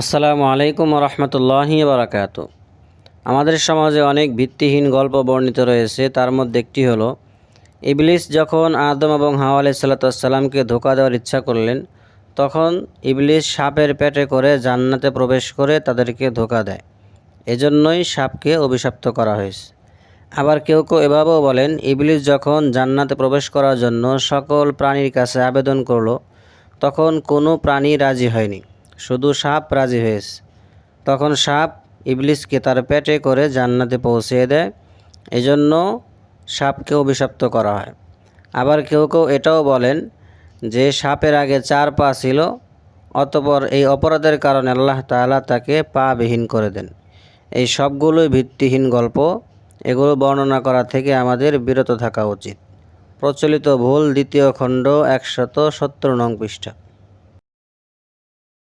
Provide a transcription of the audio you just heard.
আসসালামু আলাইকুম রহমতুল্লাহি বারাকাত আমাদের সমাজে অনেক ভিত্তিহীন গল্প বর্ণিত রয়েছে, তার মধ্যে একটি হলো, ইবলিস যখন আদম এবং হাওয়া আলাইসাল্লাতামকে ধোকা দেওয়ার ইচ্ছা করলেন, তখন ইবলিস সাপের পেটে করে জান্নাতে প্রবেশ করে তাদেরকে ধোকা দেয়। এজন্যই সাপকে অভিশপ্ত করা হয়েছে। আবার কেউ কেউ এভাবেও বলেন, ইবলিস যখন জান্নাতে প্রবেশ করার জন্য সকল প্রাণীর কাছে আবেদন করল, তখন কোনো প্রাণী রাজি হয়নি। শুধু সাপ রাজি হয়েছে। তখন সাপ ইবলিসকে তার পেটে করে জান্নাতে পৌঁছিয়ে দেয়। এজন্য সাপকে অভিশপ্ত করা হয়। আবার কেউ কেউ এটাও বলেন যে সাপের আগে চার পা ছিল, অতপর এই অপরাধের কারণে আল্লাহ তাআলা তাকে পা বিহীন করে দেন। এই সবগুলোই ভিত্তিহীন গল্প। এগুলো বর্ণনা করা থেকে আমাদের বিরত থাকা উচিত। প্রচলিত ভুল দ্বিতীয় খণ্ড একশত সত্তর নং পৃষ্ঠা।